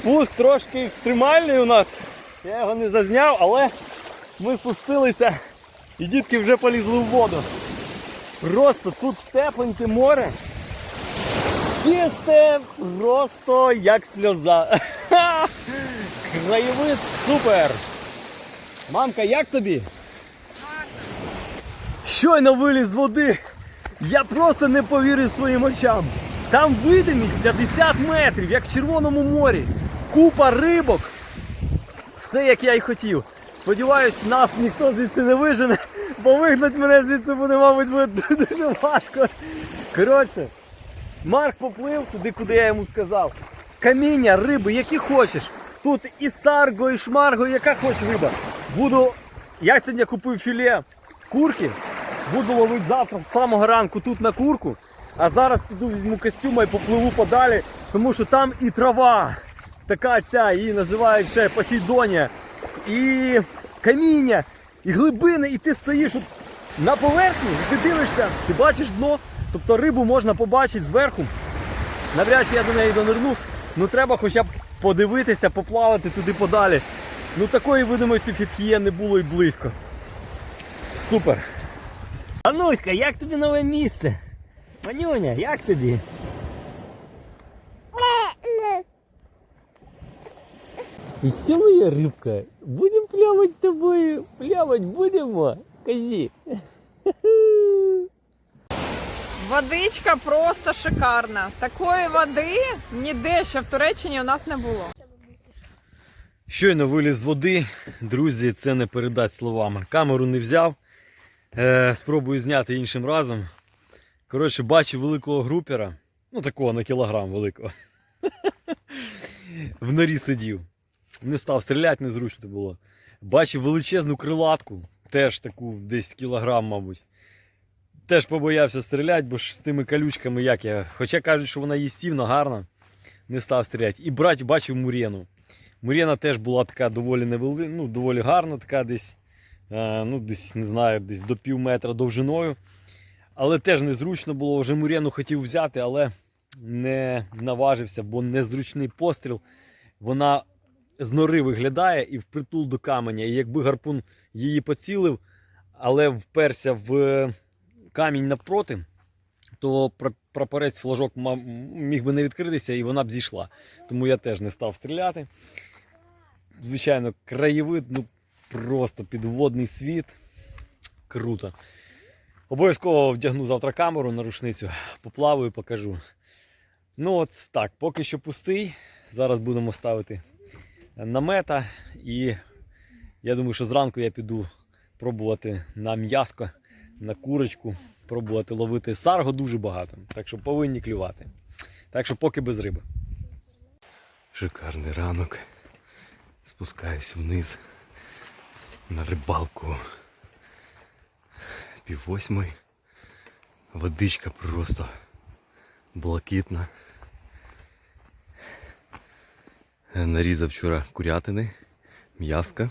Спуск трошки екстремальний у нас. Я його не зазняв, але ми спустилися і дітки вже полізли в воду. Просто тут тепленьке море. Чисте, просто як сльоза. Краєвид супер. Мамка, як тобі? Щойно виліз з води. Я просто не повірив своїм очам. Там видимість 50 метрів, як в Червоному морі. Купа рибок. Все як я й хотів. Сподіваюсь, нас ніхто звідси не вижене, бо вигнати мене звідси буде, мабуть, буде дуже важко. Коротше, Марк поплив туди, куди я йому сказав. Каміння, риби, які хочеш. Тут і сарго, і шмарго, яка хочеш риба. Буду. Я сьогодні купив філе курки. Буду ловити завтра з самого ранку тут на курку. А зараз піду візьму костюма і попливу подалі, тому що там і трава. Така ця, її називають ще Посейдонія. І каміння, і глибини, і ти стоїш на поверхні, і ти дивишся, ти бачиш дно, тобто рибу можна побачити зверху. Навряд чи я до неї донирну, ну треба хоча б подивитися, поплавати туди подалі. Ну такої видимості фітхіє не було і близько. Супер. Ануська, як тобі нове місце? Манюня, як тобі? І все моя рибка. Будемо плавати з тобою. Плавати будемо. Казі. Водичка просто шикарна. Такої води ніде ще в Туреччині у нас не було. Щойно виліз з води. Друзі, це не передать словами. Камеру не взяв. Е, спробую зняти іншим разом. Коротше, бачу великого групера. Ну, такого на кілограм великого. В норі сидів. Не став стріляти, незручно було. Бачив величезну крилатку, теж таку десь кілограм, мабуть. Теж побоявся стріляти, бо ж з тими колючками, як я. Хоча кажуть, що вона їстівна, гарна, не став стріляти. І брать бачив мурену. Мурена теж була така доволі невели... ну, доволі гарна, така десь, е, ну, десь, не знаю, десь до пів метра довжиною. Але теж незручно було. Вже Мурену хотів взяти, але не наважився, бо незручний постріл. Вона з нори виглядає і впритул до каменя. І якби гарпун її поцілив, але вперся в камінь навпроти, то прапорець флажок міг би не відкритися і вона б зійшла. Тому я теж не став стріляти. Звичайно, краєвид, ну просто підводний світ. Круто. Обов'язково вдягну завтра камеру на рушницю, поплаваю, покажу. Ну, от так, поки що пустий. Зараз будемо ставити намета. І я думаю, що зранку я піду пробувати на м'яско, на курочку, пробувати ловити сарго дуже багато. Так що повинні клювати. Так що поки без риби. Шикарний ранок. Спускаюсь вниз на рибалку. Пів восьмої. Водичка просто блакитна. Е, Нарізав вчора курятини, м'яска.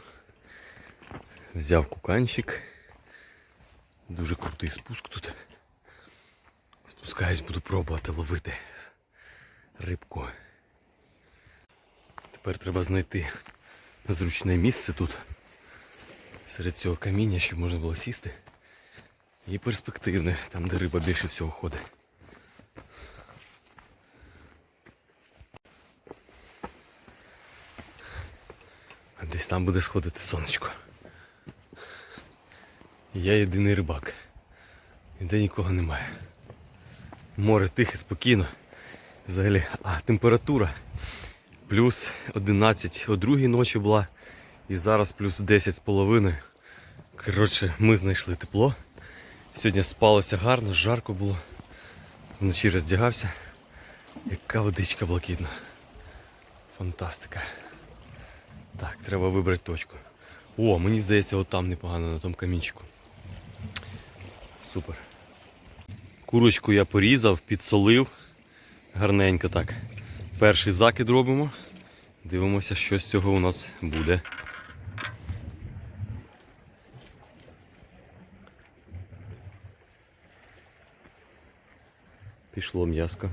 Взяв куканчик. Дуже крутий спуск тут. Спускаюсь, буду пробувати ловити рибку. Тепер треба знайти зручне місце тут. Серед цього каміння, щоб можна було сісти. І перспективне, там де риба більше всього ходить. Десь там буде сходити сонечко. Я єдиний рибак. Ніде нікого немає. Море тихе, спокійно. Взагалі, а температура плюс 11 о другій ночі була. І зараз плюс 10 з половиною. Коротше, ми знайшли тепло. Сьогодні спалося гарно, жарко було. Вночі роздягався. Яка водичка блакитна. Фантастика. Так, треба вибрати точку. О, мені здається, от там непогано на тому камінчику. Супер. Курочку я порізав, підсолив. Гарненько так. Перший закид робимо. Дивимося, що з цього у нас буде. Пішло м'яско.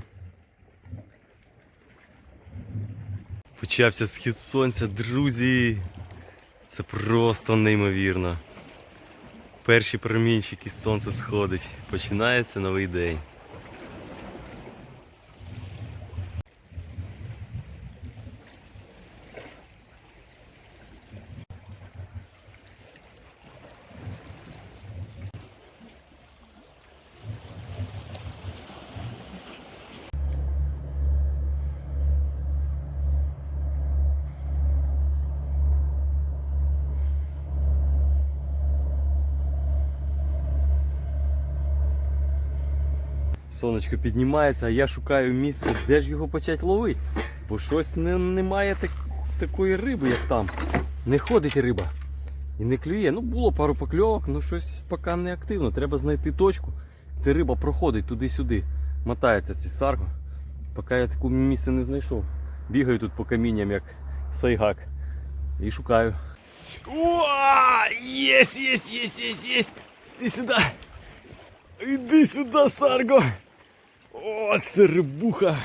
Почався схід сонця, друзі. Це просто неймовірно. Перші промінчики сонце сходить. Починається новий день. Сонечко піднімається, а я шукаю місце, де ж його почати ловити. Бо щось не, немає так, такої риби, як там. Не ходить риба. І не клює. Ну, було пару покльовок, ну щось поки не активно. Треба знайти точку, де риба проходить туди-сюди. Мотається цей сарго. Поки я таке місце не знайшов. Бігаю тут по камінням, як сайгак. І шукаю. Уа! Єс, єс, єс, єс, єс! Іди сюди! Іди сюди, Сарго! О, це рибуха!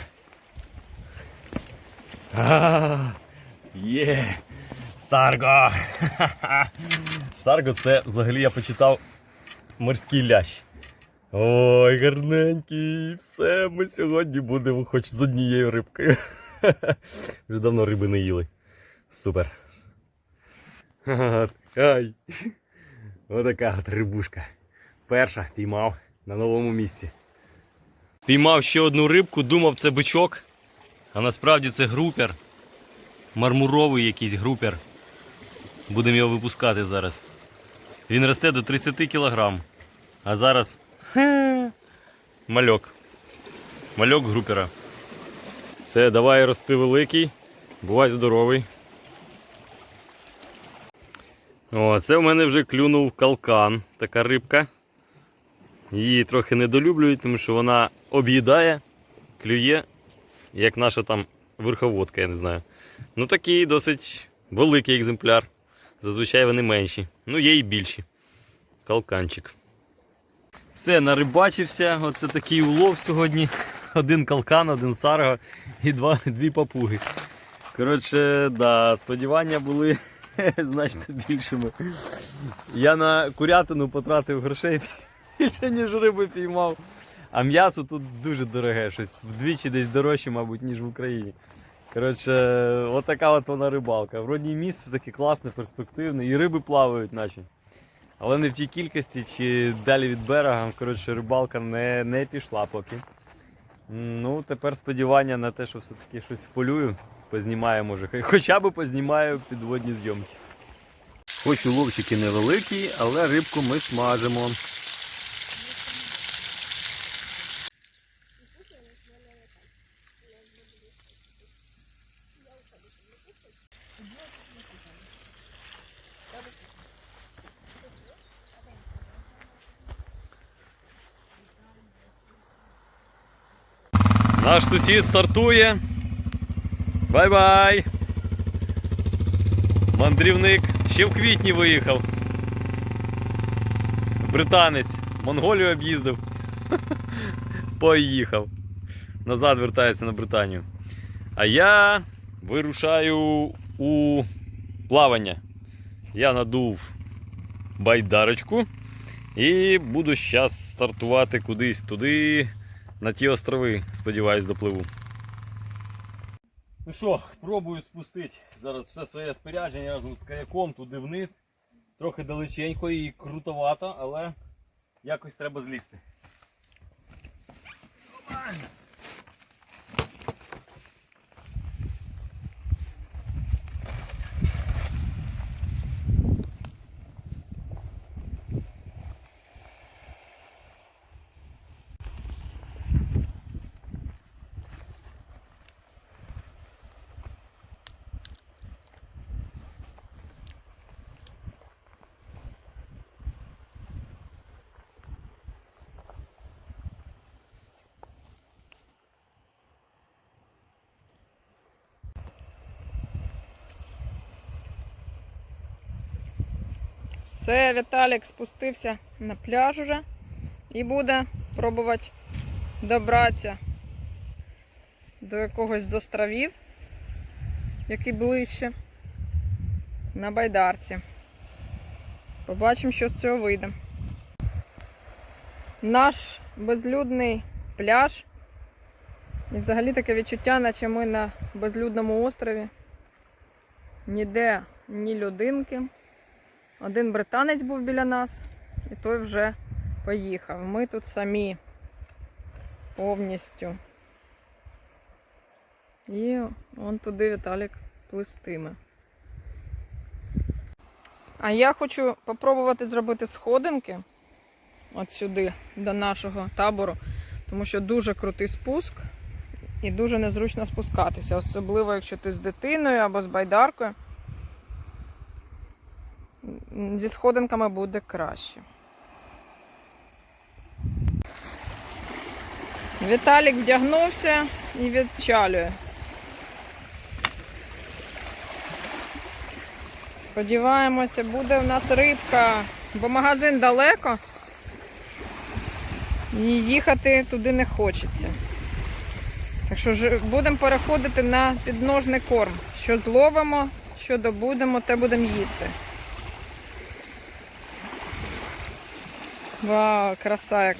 А, Є! Сарго! Сарго це взагалі я почитав морський лящ. Ой, гарненький! Все, ми сьогодні будемо хоч з однією рибкою. Вже давно риби не їли. Супер. Ай! Отака от рибушка. Перша піймав на новому місці. Піймав ще одну рибку, думав це бичок, а насправді це групер. Мармуровий якийсь групер. Будемо його випускати зараз. Він росте до 30 кг. А зараз хе, мальок. Мальок групера. Все, давай рости великий. Бувай здоровий. О, це в мене вже клюнув калкан, така рибка. Її трохи недолюблюють, тому що вона об'їдає, клює, як наша там верховодка, я не знаю. Ну такий досить великий екземпляр. Зазвичай вони менші. Ну, є і більші. Калканчик. Все, нарибачився. Оце такий улов сьогодні. Один калкан, один сарго і два, дві папуги. Коротше, да, сподівання були значно більшими. Я на курятину потратив грошей більше, ніж риби піймав. А м'ясо тут дуже дороге, щось вдвічі десь дорожче, мабуть, ніж в Україні. Коротше, отака от вона рибалка. Вроді місце таке класне, перспективне, і риби плавають, наче. Але не в тій кількості чи далі від берега. Коротше, рибалка не, не пішла поки. Ну, тепер сподівання на те, що все-таки щось вполюю, познімаю, може. Хоча б познімаю підводні зйомки. Хоч уловчики невеликі, але рибку ми смажимо. Наш сусід стартує. Бай-бай! Мандрівник ще в квітні виїхав. Британець. Монголію об'їздив. Поїхав. Назад вертається на Британію. А я вирушаю у плавання. Я надув байдарочку і буду зараз стартувати кудись туди, на ті острови. Сподіваюсь, допливу. Ну що, пробую спустити зараз все своє спорядження разом з каяком туди вниз. Трохи далеченько і крутовато, але якось треба злізти. Все, Віталік спустився на пляж уже і буде пробувати добратися до якогось з островів. який ближче. На байдарці. Побачимо, що з цього вийде. Наш безлюдний пляж. І взагалі таке відчуття, наче ми на безлюдному острові. Ніде ні людинки. Один британець був біля нас, і той вже поїхав. Ми тут самі повністю. І он туди Віталік плистиме. А я хочу попробувати зробити сходинки от сюди, до нашого табору, тому що дуже крутий спуск і дуже незручно спускатися, особливо якщо ти з дитиною або з байдаркою. Зі сходинками буде краще. Віталік вдягнувся і відчалює. Сподіваємося, буде в нас рибка, бо магазин далеко. І їхати туди не хочеться. Так що будемо переходити на підножний корм. Що зловимо, що добудемо, те будемо їсти. Вау, краса.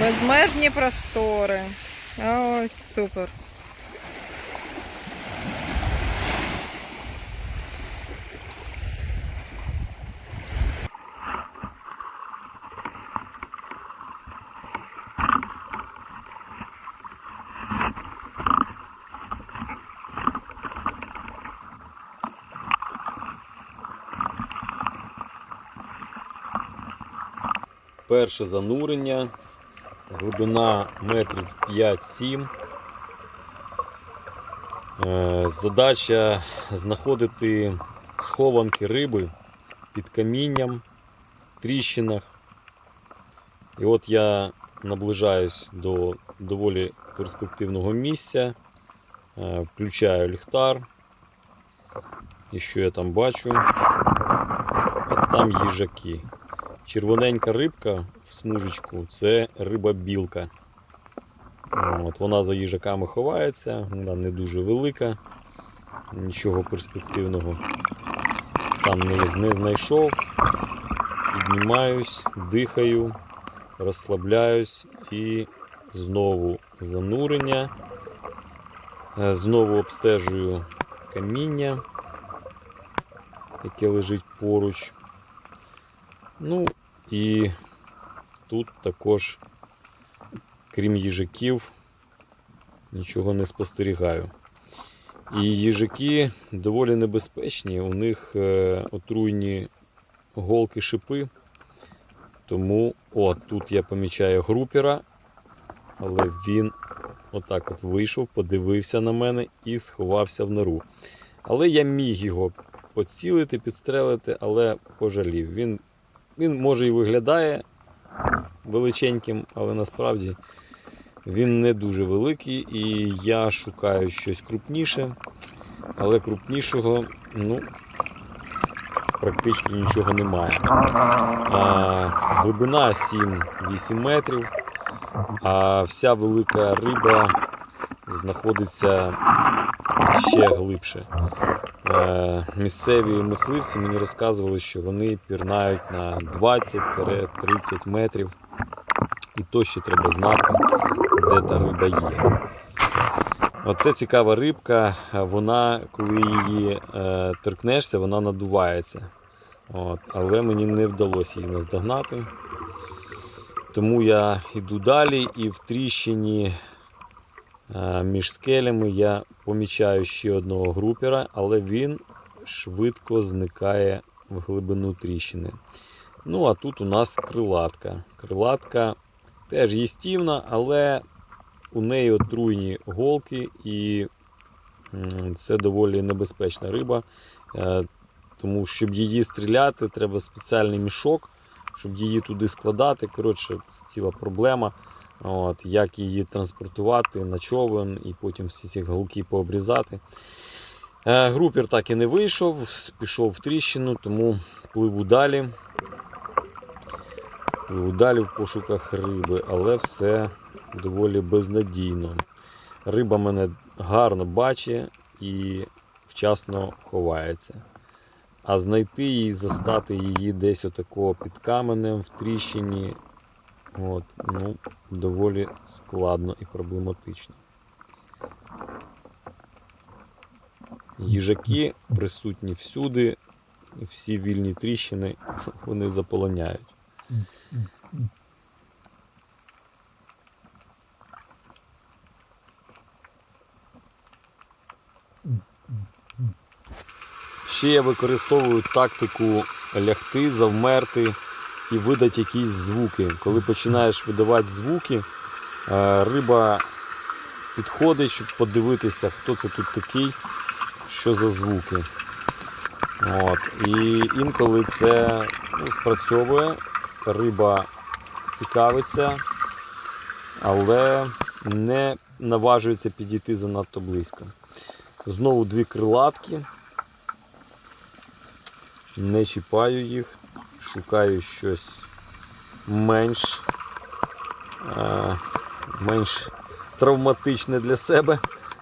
Безмежні простори. Ой, супер. Перше занурення, глибина метрів 5-7. Е, Задача знаходити схованки риби під камінням, в тріщинах. І от я наближаюсь до доволі перспективного місця, е, включаю ліхтар. І що я там бачу? А там їжаки. Червоненька рибка в смужечку це риба білка. От, вона за їжаками ховається, вона не дуже велика, нічого перспективного там не, не знайшов. Піднімаюсь, дихаю, розслабляюсь і знову занурення. Е, Знову обстежую каміння, яке лежить поруч. Ну і тут також, крім їжаків, нічого не спостерігаю. І їжаки доволі небезпечні, у них е, отруйні голки шипи. Тому, о, тут я помічаю групера, але він отак от вийшов, подивився на мене і сховався в нору. Але я міг його поцілити, підстрелити, але пожалів. Він він може і виглядає величеньким, але насправді він не дуже великий і я шукаю щось крупніше, але крупнішого ну, практично нічого немає. А, глибина 7-8 метрів, а вся велика риба знаходиться ще глибше. Е, місцеві мисливці мені розказували, що вони пірнають на 20-30 метрів. І то ще треба знати, де та риба є. Оце цікава рибка, вона, коли її е, торкнешся, вона надувається. От, але мені не вдалося її наздогнати. Тому я йду далі і в тріщині між скелями я помічаю ще одного групера, але він швидко зникає в глибину тріщини. Ну, а тут у нас крилатка. Крилатка теж їстівна, але у неї отруйні голки, і це доволі небезпечна риба. Е, Тому, щоб її стріляти, треба спеціальний мішок, щоб її туди складати. Коротше, це ціла проблема. От, як її транспортувати на човен і потім всі ці голки пообрізати. Е, Групір так і не вийшов, пішов в тріщину, тому пливу далі. Пливу далі в пошуках риби, але все доволі безнадійно. Риба мене гарно бачить і вчасно ховається. А знайти її, застати її десь отакого під каменем в тріщині, от, ну, доволі складно і проблематично. Їжаки присутні всюди, всі вільні тріщини вони заполоняють. Ще я використовую тактику лягти, завмерти і видати якісь звуки. Коли починаєш видавати звуки, е, риба підходить, щоб подивитися, хто це тут такий, що за звуки. От. І інколи це ну, спрацьовує, риба цікавиться, але не наважується підійти занадто близько. Знову дві крилатки. Не чіпаю їх, шукаю щось менш, менш травматичне для себе,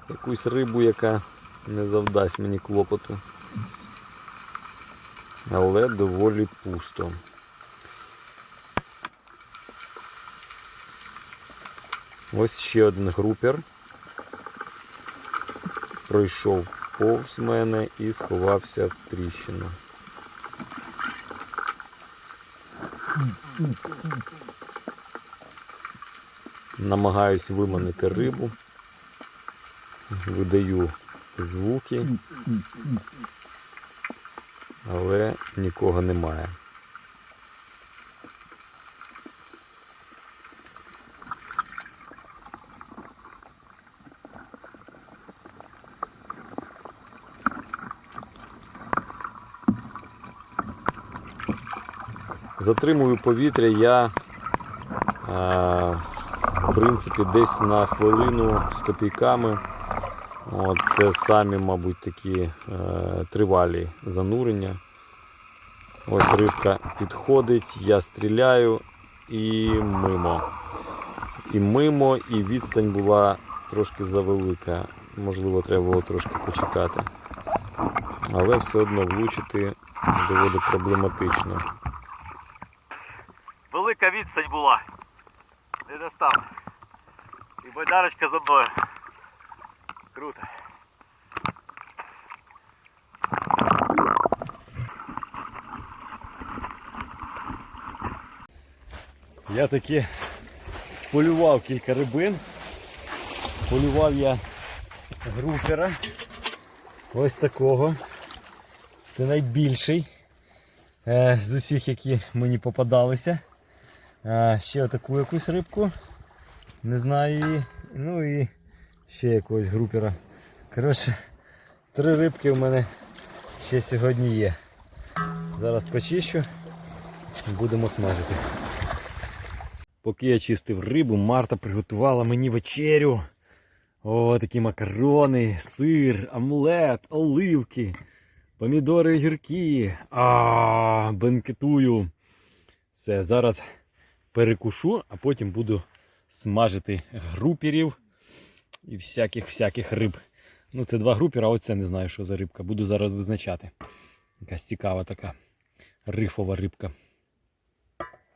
якусь рибу, яка не завдасть мені клопоту. Але доволі пусто. Ось ще один групер. Пройшов повз мене і сховався в тріщину. Намагаюсь виманити рибу, видаю звуки, але нікого немає. Затримую повітря я, а, в принципі, десь на хвилину з копійками. От, це самі, мабуть, такі е, тривалі занурення. Ось рибка підходить, я стріляю і мимо. І мимо, і відстань була трошки завелика. Можливо, треба було трошки почекати. Але все одно влучити доволі проблематично. Відстань була. Не достав. І байдарочка за мною. Круто. Я таки полював кілька рибин. Полював я групера. Ось такого. Це найбільший е, з усіх, які мені попадалися. Ще таку якусь рибку. Не знаю її. Ну і ще якогось групера. Коротше, три рибки в мене ще сьогодні є. Зараз почищу. Будемо смажити. Поки я чистив рибу, Марта приготувала мені вечерю. О, такі макарони, сир, омлет, оливки, помідори гіркі. А, бенкетую. Все, зараз перекушу, а потім буду смажити груперів і всяких всяких риб. Ну, це два групера, а оце не знаю, що за рибка. Буду зараз визначати. Якась цікава така рифова рибка.